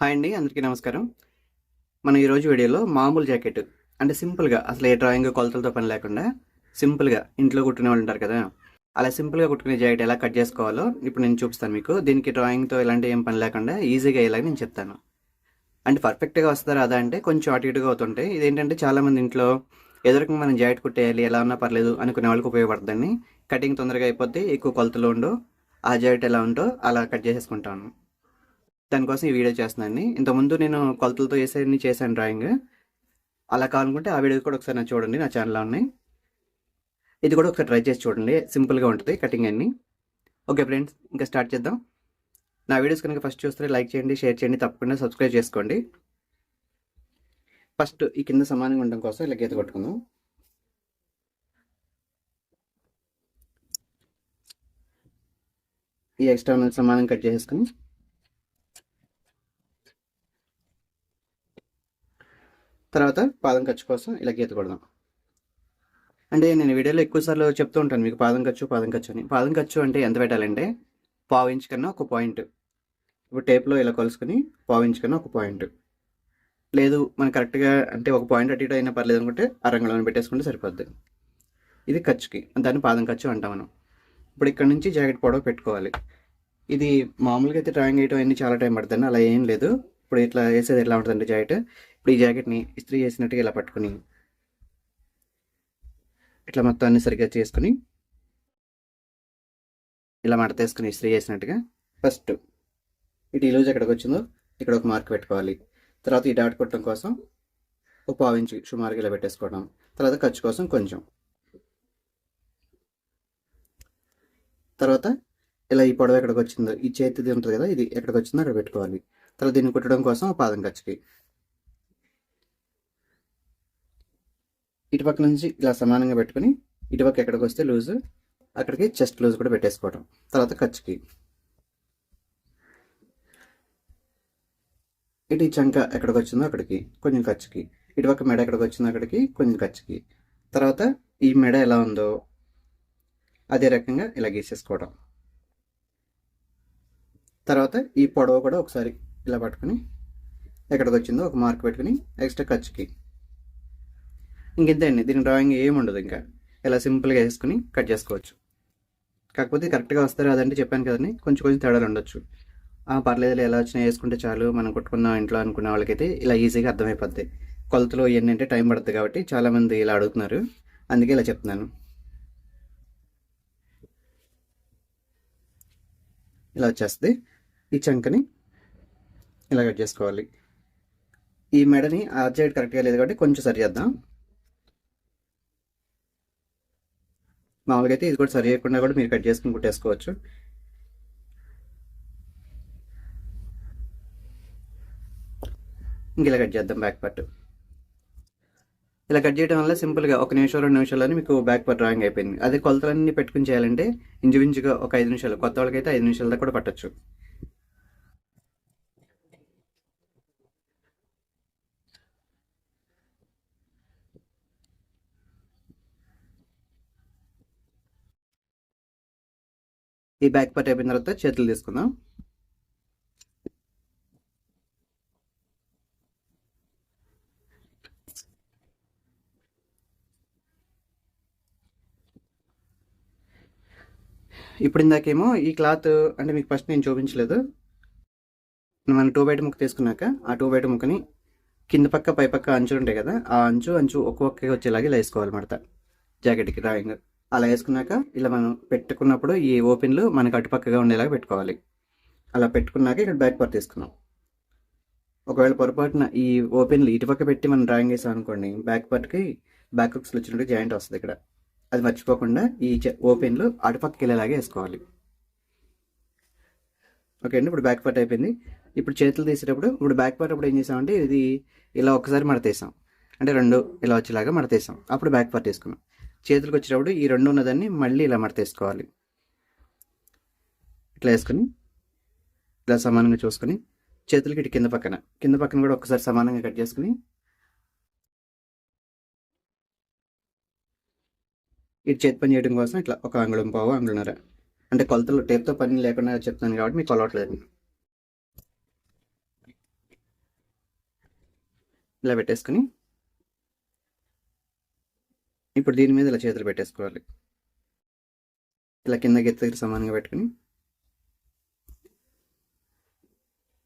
Hi అండి అందరికీ నమస్కారం. మనం ఈరోజు వీడియోలో మామూలు జాకెట్ అంటే సింపుల్గా అసలు ఏ డ్రాయింగ్ కొలతలతో పని లేకుండా సింపుల్గా ఇంట్లో కుట్టుకునే వాళ్ళు ఉంటారు కదా అలా సింపుల్గా కుట్టుకునే జాకెట్ ఎలా కట్ చేసుకోవాలో ఇప్పుడు నేను చూపిస్తాను మీకు. దీనికి డ్రాయింగ్తో ఇలాంటి ఏం పని లేకుండా ఈజీగా అయ్యేలాగా నేను చెప్తాను. అంటే పర్ఫెక్ట్గా వస్తారా అదా అంటే కొంచెం అటు ఇటుగా అవుతుంటాయి. ఇదేంటంటే చాలామంది ఇంట్లో ఎదురుకు మనం జాకెట్ కుట్టేయాలి ఎలా ఉన్నా పర్లేదు అనుకునే వాళ్ళకి ఉపయోగపడుతుంది కటింగ్ తొందరగా అయిపోతే ఎక్కువ కొలతలు ఉండు ఆ జాకెట్ ఎలా ఉంటో అలా కట్ చేసేసుకుంటాను. దానికోసం ఈ వీడియో చేస్తున్నాను ఇంతకుముందు నేను కొలతలతో వేసేది చేశాను డ్రాయింగ్. అలా కావాలనుకుంటే ఆ వీడియో కూడా ఒకసారి నా చూడండి నా ఛానల్లో ఉన్నాయి. ఇది కూడా ఒకసారి ట్రై చేసి చూడండి. సింపుల్గా ఉంటుంది కటింగ్ అన్ని. ఓకే ఫ్రెండ్స్ ఇంకా స్టార్ట్ చేద్దాం. నా వీడియోస్ కనుక ఫస్ట్ చూస్తే లైక్ చేయండి షేర్ చేయండి తప్పకుండా సబ్స్క్రైబ్ చేసుకోండి. ఫస్ట్ ఈ కింద సమానంగా ఉండడం కోసం ఇలా గీత కొట్టుకుందాం. ఈ ఎక్స్ట్రా సమానం కట్ చేసేసుకుని తర్వాత పాదం ఖర్చు కోసం ఇలా గీత కొడదాం. అంటే నేను వీడియోలో ఎక్కువసార్లు చెప్తూ ఉంటాను మీకు పాదం ఖర్చు పాదం ఖర్చు అని. పాదం ఖర్చు అంటే ఎంత పెట్టాలంటే పావు ఇంచ్ కన్నా ఒక పాయింట్. ఇప్పుడు టేప్లో ఇలా కొలుసుకుని పావు ఇంచ్ కన్నా ఒక పాయింట్. లేదు మనం కరెక్ట్గా అంటే ఒక పాయింట్ అటు ఇటు అయినా పర్లేదు అనుకుంటే ఆ పెట్టేసుకుంటే సరిపోద్ది. ఇది ఖర్చుకి. దాన్ని పాదం ఖర్చు అంటాం మనం. ఇప్పుడు ఇక్కడ నుంచి జాకెట్ పొడవ పెట్టుకోవాలి. ఇది మామూలుగా అయితే డ్రాయింగ్ వేయడం అన్ని చాలా టైం పడుతుంది. అలా ఏం లేదు. ఇప్పుడు ఇట్లా వేసేది ఎలా ఉంటుందండి జాకెట్? ఇప్పుడు ఈ జాకెట్ని ఇస్త్రీ చేసినట్టుగా ఇలా పట్టుకుని ఇట్లా మొత్తం అన్ని సరిగ్గా చేసుకుని ఇలా మడతేసుకుని ఇస్త్రీ చేసినట్టుగా ఫస్ట్ ఇటు ఈ లూజ్ ఎక్కడికి వచ్చిందో ఇక్కడ ఒక మార్క్ పెట్టుకోవాలి. తర్వాత ఈ డాట్ కొట్టడం కోసం ఒక పావించి సుమారుగా ఇలా పెట్టేసుకోవడం. తర్వాత ఖర్చు కోసం కొంచెం. తర్వాత ఇలా ఈ పొడవ ఎక్కడికి వచ్చిందో ఈ చేతిది ఉంటుంది కదా ఇది ఎక్కడికి వచ్చిందో అక్కడ పెట్టుకోవాలి. తర్వాత దీన్ని కుట్టడం కోసం పాదం ఖర్చుకి ఇటుపక్క నుంచి ఇలా సమానంగా పెట్టుకుని ఇటుపక్క ఎక్కడికి వస్తే లూజ్ అక్కడికి చెస్ట్ లూజ్ కూడా పెట్టేసుకోవడం తర్వాత ఖర్చుకి ఇటు చంక ఎక్కడికి వచ్చిందో అక్కడికి కొంచెం ఖర్చుకి ఇటుపక్క మెడ ఎక్కడికి వచ్చిందో అక్కడికి కొంచెం ఖర్చుకి తర్వాత ఈ మెడ ఎలా ఉందో అదే రకంగా ఇలా గీసేసుకోవడం తర్వాత ఈ పొడవు కూడా ఒకసారి ఇలా పట్టుకుని ఎక్కడికి వచ్చిందో ఒక మార్క్ పెట్టుకుని ఎక్స్ట్రా ఖర్చుకి. ఇంకెంతే అండి దీని డ్రాయింగ్ ఏముండదు ఇంకా. ఇలా సింపుల్గా వేసుకుని కట్ చేసుకోవచ్చు. కాకపోతే కరెక్ట్గా వస్తారు అదంటే చెప్పాను కదండి కొంచెం కొంచెం తేడాలు ఉండొచ్చు. పర్లేదు ఎలా వచ్చినా వేసుకుంటే చాలు మనం కొట్టుకున్న ఇంట్లో అనుకున్న వాళ్ళకైతే ఇలా ఈజీగా అర్థమైపోద్ది. కొలతలు ఇవన్నీ అంటే టైం పడుతుంది కాబట్టి చాలామంది ఇలా అడుగుతున్నారు. అందుకే ఇలా చెప్తున్నాను. ఇలా వచ్చేస్తుంది. ఈ చంకని ఇలా కట్ చేసుకోవాలి. ఈ మెడని ఆర్ సైడ్ కరెక్ట్గా లేదు కాబట్టి కొంచెం సరి చేద్దాం. మామూలుగా అయితే ఇది కూడా సరి చేయకుండా కూడా మీరు కట్ చేసుకుని కుట్టేసుకోవచ్చు. ఇంక ఇలా కట్ చేద్దాం బ్యాక్ పార్ట్. ఇలా కట్ చేయడం వల్ల సింపుల్గా ఒక నిమిషం రెండు నిమిషాలని మీకు బ్యాక్ పార్ట్ డ్రాయింగ్ అయిపోయింది. అదే కొలతలన్నీ పెట్టుకుని చేయాలంటే ఇంచుమించుగా ఒక ఐదు నిమిషాలు కొత్త వాళ్ళకైతే ఐదు నిమిషాల దాకా కూడా పట్టచ్చు. ఈ బ్యాక్ పార్ట్ అయిపోయిన తర్వాత చేతులు తీసుకుందాం. ఇప్పుడు ఇందాకేమో ఈ క్లాత్ అంటే మీకు ఫస్ట్ నేను చూపించలేదు. మనం టూ బయట ముక్క తీసుకున్నాక ఆ టూ బయట ముక్కని కింద పక్క పై పక్క అంచులు ఉంటాయి కదా ఆ అంచు అంచు ఒక్కొక్క వచ్చేలాగా ఇలా వేసుకోవాలి జాకెట్కి డ్రాయింగ్ అలా వేసుకున్నాక ఇలా మనం పెట్టుకున్నప్పుడు ఈ ఓపెన్లు మనకు అటుపక్కగా ఉండేలాగా పెట్టుకోవాలి. అలా పెట్టుకున్నాక ఇక్కడ బ్యాక్ పార్ట్ తీసుకున్నాం ఒకవేళ పొరపాటున ఈ ఓపెన్లు ఇటుపక్క పెట్టి మనం డ్రాయింగ్ వేసాం అనుకోండి బ్యాక్ పార్ట్కి బ్యాక్ హుక్స్లు వచ్చినట్టు జాయింట్ వస్తుంది ఇక్కడ. అది మర్చిపోకుండా ఈ ఓపెన్లు అటుపక్కకి వెళ్ళేలాగే వేసుకోవాలి. ఓకే అండి ఇప్పుడు బ్యాక్ పార్ట్ అయిపోయింది. ఇప్పుడు చేతులు తీసేటప్పుడు ఇప్పుడు బ్యాక్ పార్ట్ అప్పుడు ఏం చేసామంటే ఇది ఇలా ఒకసారి మడతేసాం. అంటే రెండు ఇలా వచ్చేలాగా మడతేసాం. అప్పుడు బ్యాక్ పార్ట్ వేసుకున్నాం. చేతులకు వచ్చేటప్పుడు ఈ రెండు ఉన్నదాన్ని మళ్ళీ ఇలా మడతేసుకోవాలి. ఇట్లా వేసుకొని ఇలా సమానంగా చూసుకొని చేతులకి ఇటు కింద పక్కన కింద పక్కన కూడా ఒకసారి సమానంగా కట్ చేసుకుని ఇటు చేతి పని చేయడం కోసం ఇట్లా ఒక అంగుళం పావు అంగుళన్నర. అంటే కొలతలు టేప్తో పని లేకుండా చెప్తాను కాబట్టి మీకు కొలవట్లేదు. ఇలా పెట్టేసుకుని ఇప్పుడు దీని మీద ఇలా చేతులు పెట్టేసుకోవాలి. ఇలా కింద గెత్త దగ్గర సమానంగా పెట్టుకుని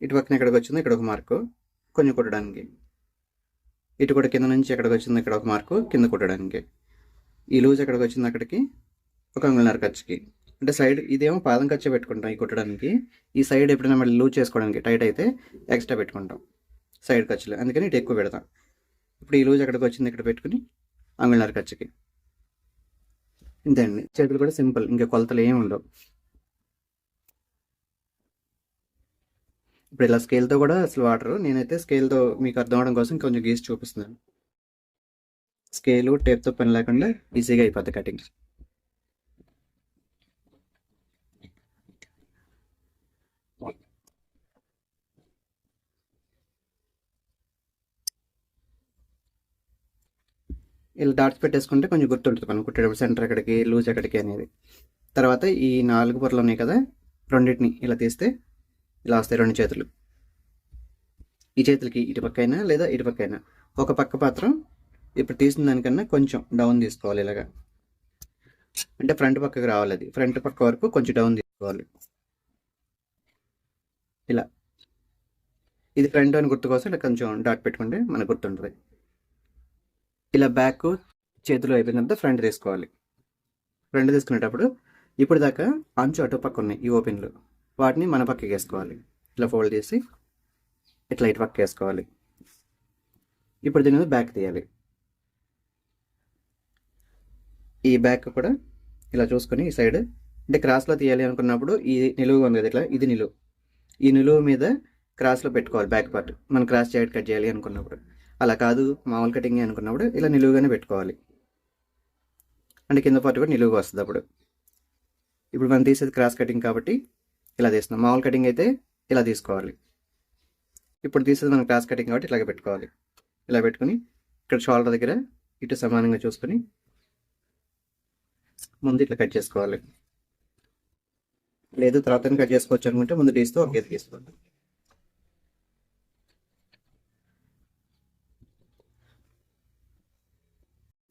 ఇటు పక్కన ఎక్కడికి వచ్చిందో ఇక్కడ ఒక మార్కు కొంచెం కుట్టడానికి. ఇటు కూడా కింద నుంచి ఎక్కడికి వచ్చిందో ఇక్కడ ఒక మార్కు కింద కుట్టడానికి. ఈ లూజ్ ఎక్కడికి వచ్చింది అక్కడికి ఒక అంగుళన్నర ఖర్చుకి అంటే సైడ్ ఇదేమో పాదం ఖర్చు పెట్టుకుంటాం ఈ కుట్టడానికి. ఈ సైడ్ ఎప్పుడైనా మళ్ళీ లూజ్ చేసుకోవడానికి టైట్ అయితే ఎక్స్ట్రా పెట్టుకుంటాం. సైడ్ ఖర్చులు అందుకని ఇటు ఎక్కువ పెడతాం. ఇప్పుడు ఈ లూజ్ ఎక్కడికి వచ్చింది ఇక్కడ పెట్టుకుని అంగుళన్నర ఖర్చుకి. ఇంతే అండి చేతులు కూడా సింపుల్ ఇంకా కొలతలు ఏమి ఉండవు. ఇప్పుడు ఇలా స్కేల్తో కూడా అసలు వాటర్. నేనైతే స్కేల్తో మీకు అర్థం అవడం కోసం కొంచెం గీసి చూపిస్తున్నాను. స్కేలు టేప్తో పని లేకుండా ఈజీగా అయిపోద్ది కటింగ్. ఇలా డాట్స్ పెట్టేసుకుంటే కొంచెం గుర్తుంటుంది మనం కుట్టేటప్పుడు సెంటర్ ఎక్కడికి లూజ్ ఎక్కడికి అనేది. తర్వాత ఈ నాలుగు పొరలు ఉన్నాయి కదా రెండింటిని ఇలా తీస్తే ఇలా వస్తాయి రెండు చేతులు. ఈ చేతులకి ఇటు పక్క అయినా లేదా ఇటు పక్క అయినా ఒక పక్క పాత్రం ఇప్పుడు తీసిన దానికన్నా కొంచెం డౌన్ తీసుకోవాలి ఇలాగా. అంటే ఫ్రంట్ పక్కకి రావాలి అది. ఫ్రంట్ పక్క వరకు కొంచెం డౌన్ తీసుకోవాలి. ఇలా. ఇది ఫ్రంట్ అని గుర్తు కోసం ఇలా కొంచెం డాట్ పెట్టుకుంటే మనకు గుర్తుంటుంది. ఇలా బ్యాక్ చేతిలో అయిపోయిన తర్వాత ఫ్రంట్ తీసుకోవాలి. ఫ్రంట్ తీసుకునేటప్పుడు ఇప్పుడు దాకా అంచు అటు పక్క ఉన్నాయి ఈ ఓపెన్లు. వాటిని మన పక్కకి వేసుకోవాలి. ఇట్లా ఫోల్డ్ చేసి ఇట్లా ఇటు పక్క వేసుకోవాలి. ఇప్పుడు దీని మీద బ్యాక్ తీయాలి. ఈ బ్యాక్ కూడా ఇలా చూసుకొని ఈ సైడ్ అంటే క్రాస్లో తీయాలి అనుకున్నప్పుడు ఈ నిలువుగా ఉంది కదా ఇట్లా ఇది నిలువు. ఈ నిలువు మీద క్రాస్లో పెట్టుకోవాలి బ్యాక్ పార్ట్. మనం క్రాస్ చేయడం కట్ చేయాలి అనుకున్నప్పుడు. అలా కాదు మామూలు కటింగ్ అనుకున్నప్పుడు ఇలా నిలువుగానే పెట్టుకోవాలి. అంటే కింద పాటు కూడా నిలువుగా వస్తుంది అప్పుడు. ఇప్పుడు మనం తీసేది క్రాస్ కటింగ్ కాబట్టి ఇలా తీస్తున్నాం. మామూలు కటింగ్ అయితే ఇలా తీసుకోవాలి. ఇప్పుడు తీసేది మనం క్రాస్ కటింగ్ కాబట్టి ఇలాగే పెట్టుకోవాలి. ఇలా పెట్టుకుని ఇక్కడ షోల్డర్ దగ్గర ఇటు సమానంగా చూసుకొని ముందు ఇట్లా కట్ చేసుకోవాలి. లేదు తర్వాత కట్ చేసుకోవచ్చు అనుకుంటే ముందు తీస్తూ ఒక తీసుకోండి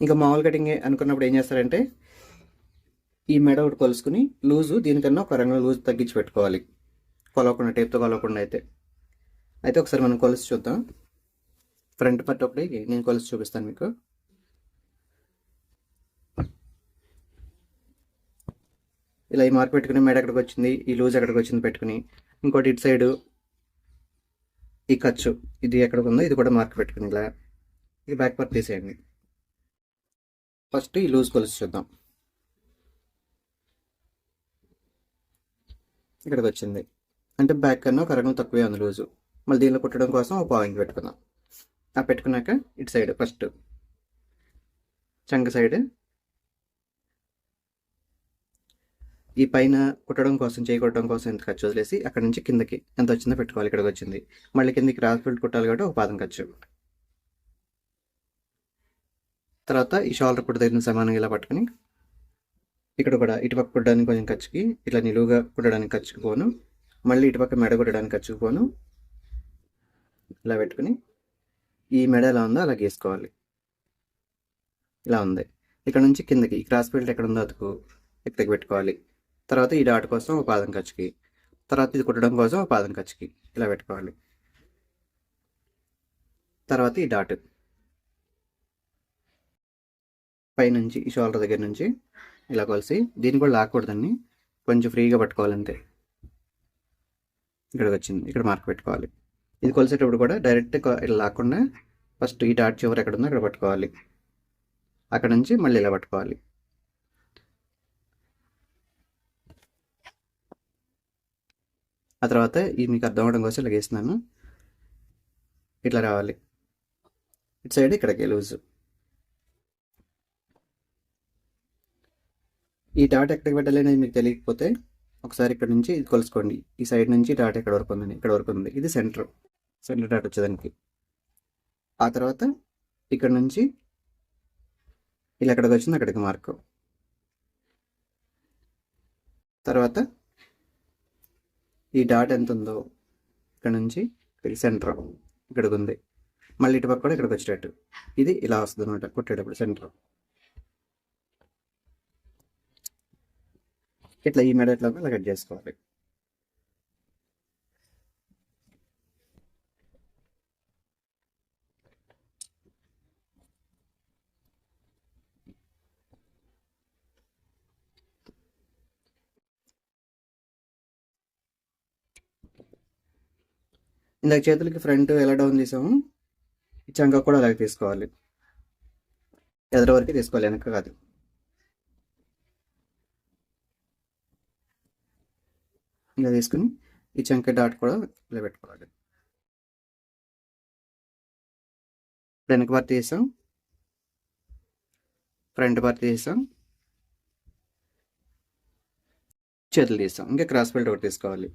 ఇంకా మామూలు కటింగ్ అనుకున్నప్పుడు ఏం చేస్తారంటే ఈ మెడ ఒకటి కొలుసుకుని లూజు దీనికన్నా ఒక రంగు లూజ్ తగ్గించి పెట్టుకోవాలి. కొలవకుండా టేప్తో కొలవకుండా అయితే. అయితే ఒకసారి మనం కొలిసి చూద్దాం. ఫ్రంట్ పట్టు ఒకటి నేను కొలిసి చూపిస్తాను మీకు. ఇలా ఈ మార్క్ పెట్టుకుని మెడ ఎక్కడికి వచ్చింది ఈ లూజ్ ఎక్కడికి వచ్చింది పెట్టుకుని. ఇంకోటి ఇటు సైడు ఈ ఖర్చు ఇది ఎక్కడికి ఉందో ఇది కూడా మార్క్ పెట్టుకుని ఇలా. ఈ బ్యాక్ పార్ట్ తీసేయండి. ఫస్ట్ ఈ లూజ్ గొలుసు చూద్దాం. ఇక్కడికి వచ్చింది. అంటే బ్యాక్ కన్నా ఒక రకం తక్కువే ఉంది లూజు. మళ్ళీ దీనిలో కుట్టడం కోసం ఒక పాయింట్ పెట్టుకుందాం. ఆ పెట్టుకున్నాక ఇటు సైడ్ ఫస్ట్. చంక సైడ్ ఈ పైన కుట్టడం కోసం చేయి కొట్టడం కోసం ఎంత ఖర్చు వదిలేసి అక్కడ నుంచి కిందకి ఎంత వచ్చిందో పెట్టుకోవాలి ఇక్కడికి వచ్చింది. మళ్ళీ కిందకి క్రాస్ ఫిల్ట్ కుట్టాలి కాబట్టి ఒక పాదం ఖర్చు. తర్వాత ఈ షోల్డర్ కుట్ట దగ్గర సమానంగా ఇలా పట్టుకుని ఇక్కడ కూడా ఇటుపక్క కుట్టడానికి కొంచెం ఖర్చుకి ఇట్లా నిలువుగా కుట్టడానికి ఖర్చుకుపోను మళ్ళీ ఇటుపక్క మెడ కుట్టడానికి ఖర్చుకుపోను ఇలా పెట్టుకుని ఈ మెడ ఎలా ఉందో అలా గీసుకోవాలి ఇలా ఉంది. ఇక్కడ నుంచి కిందకి క్రాస్ బెల్ట్ ఎక్కడ ఉందో అతుకు ఇక్కడికి పెట్టుకోవాలి. తర్వాత ఈ డాట్ కోసం ఒక పాదం ఖర్చుకి తర్వాత ఇది కుట్టడం కోసం ఒక పాదం ఖర్చుకి ఇలా పెట్టుకోవాలి. తర్వాత ఈ డాట్. పైనుంచి ఈ షోల్డర్ దగ్గర నుంచి ఇలా కొలిసి దీన్ని కూడా లాక్కూడదండి కొంచెం ఫ్రీగా పట్టుకోవాలంతే. ఇక్కడికి వచ్చింది. ఇక్కడ మార్క్ పెట్టుకోవాలి. ఇది కొలిసేటప్పుడు కూడా డైరెక్ట్ ఇలా లాక్కుండా ఫస్ట్ ఈ డాట్ చివరి ఎక్కడ ఉందో అక్కడ పట్టుకోవాలి. అక్కడ నుంచి మళ్ళీ ఇలా పట్టుకోవాలి. ఆ తర్వాత ఇది మీకు అర్థం అవడం కోసం ఇలా గీస్తున్నాను ఇట్లా రావాలి. ఇటు సైడ్ ఇక్కడికి లూజ్. ఈ డాట్ ఎక్కడికి పెట్టాలి అనేది మీకు తెలియకపోతే ఒకసారి ఇక్కడ నుంచి ఇది కొలుసుకోండి ఈ సైడ్ నుంచి డాట్ ఎక్కడ వరకు ఉంది ఇక్కడ వరకు ఉంది. ఇది సెంటర్ సెంటర్ డాట్ వచ్చేదానికి. ఆ తర్వాత ఇక్కడ నుంచి ఇలా ఎక్కడికి వచ్చింది అక్కడికి మార్క్ తర్వాత ఈ డాట్ ఎంత ఉందో ఇక్కడ నుంచి ఇక్కడ సెంటర్ ఇక్కడికి ఉంది. మళ్ళీ ఇటు పక్క కూడా ఇక్కడికి వచ్చేటట్టు. ఇది ఇలా వస్తుంది అనమాట కొట్టేటప్పుడు సెంటర్ ఇట్లా ఈ మెడ ఇట్లా ఇలా కట్ చేసుకోవాలి. ఇందాక చేతులకి ఫ్రంట్ ఎలా డౌన్ తీసాము ఇచ్చాక చంక కూడా అలాగే తీసుకోవాలి. ఎదర వరకు తీసుకోవాలి వెనక కాదు. ఇలా తీసుకుని ఈ చంక డాట్ కూడా ఇలా పెట్టుకోవాలి వెనక పార్ట్ తీసాం ఫ్రంట్ పార్ట్ తీసాం చేతులు తీస్తాం ఇంకా క్రాస్ బెల్ట్ ఒకటి తీసుకోవాలి.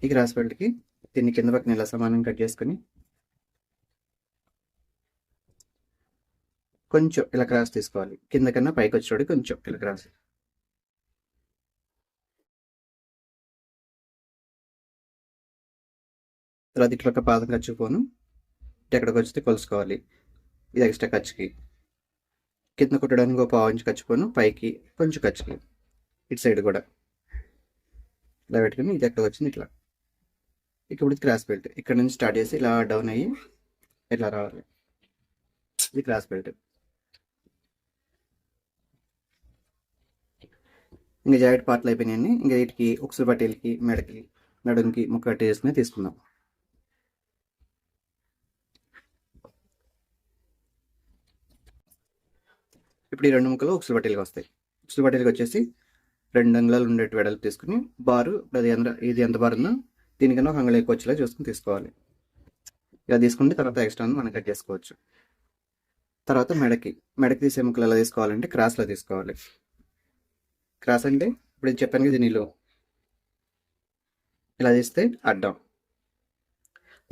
ఈ క్రాస్ బెల్ట్కి దీన్ని కింద పక్కన ఇలా సమానం కట్ చేసుకుని కొంచెం ఇలా క్రాస్ తీసుకోవాలి. కింద కన్నా పైకి వచ్చేటోడి కొంచెం ఇలా క్రాస్ తర్వాత ఇట్లా ఒక పాదం ఖర్చు పోను ఎక్కడికి వచ్చితే కొలుసుకోవాలి. ఇది ఎక్స్ట్రా ఖర్చుకి కింద కుట్టడానికి ఒక పావు ఇంచు ఖర్చుపోను పైకి కొంచెం ఖర్చుకి ఇటు సైడ్ కూడా. ఇలా పెట్టుకుని ఇది ఎక్కడికి వచ్చింది ఇట్లా. ఇక్కడ క్రాస్ బెల్ట్ ఇక్కడ నుంచి స్టార్ట్ చేసి ఇలా డౌన్ అయ్యి ఇట్లా రావాలి. ఇది క్రాస్ బెల్ట్ ఇంకా జాకెట్ పార్ట్లు అయిపోయినాయండి ఇంకా వీటికి ఉక్సుల పట్టీలకి మెడకి నడుంకి ముక్క కట్టి చేసుకుని తీసుకుందాం. ఇప్పుడు ఈ రెండు ముక్కలు ఉక్సుల పట్టీలకి వస్తాయి. ఉక్సుల పట్టీలకి వచ్చేసి రెండు అంగుళాలు ఉండేటి వెడల్పు తీసుకుని బారు అది ఎంత ఇది ఎంత బారు ఉందో దీనికన్నా ఒక అంగుళం ఎక్కువ వచ్చేలా చూసుకుని తీసుకోవాలి. ఇలా తీసుకుంటే తర్వాత ఎక్స్ట్రా మనం కట్ చేసుకోవచ్చు. తర్వాత మెడకి మెడకి తీసే ముక్కలు ఎలా తీసుకోవాలంటే క్రాస్లో తీసుకోవాలి. క్రాస్ అంటే ఇప్పుడు ఇది చెప్పాను కదా నీళ్ళు ఇలా తీస్తే అడ్డం.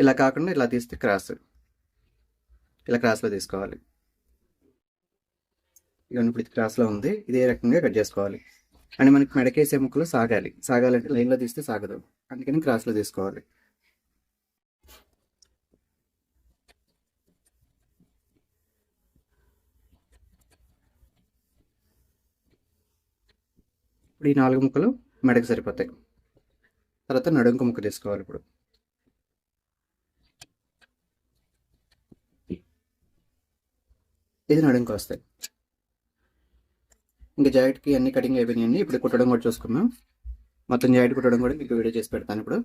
ఇలా కాకుండా ఇలా తీస్తే క్రాస్. ఇలా క్రాస్లో తీసుకోవాలి. ఇవన్నీ ఇప్పుడు ఇది క్రాస్లో ఉంది. ఇదే రకంగా కట్ చేసుకోవాలి. అండ్ మనకి మెడకేసే ముక్కలు సాగాలి. సాగాలంటే లైన్లో తీస్తే సాగదు. అందుకని క్రాస్లో తీసుకోవాలి. ఇప్పుడు ఈ నాలుగు ముక్కలు మెడకు సరిపోతాయి. తర్వాత నడుంకు ముక్క తీసుకోవాలి ఇప్పుడు. ఇది నడుంకు వస్తాయి. ఇంకా జాకెట్కి అన్ని కటింగ్ అయిపోయినాయండి. ఇప్పుడు కుట్టడం కూడా చూసుకున్నాం మొత్తం జాకెట్ కుట్టడం కూడా మీకు వీడియో చేసి పెడతాను ఇప్పుడు.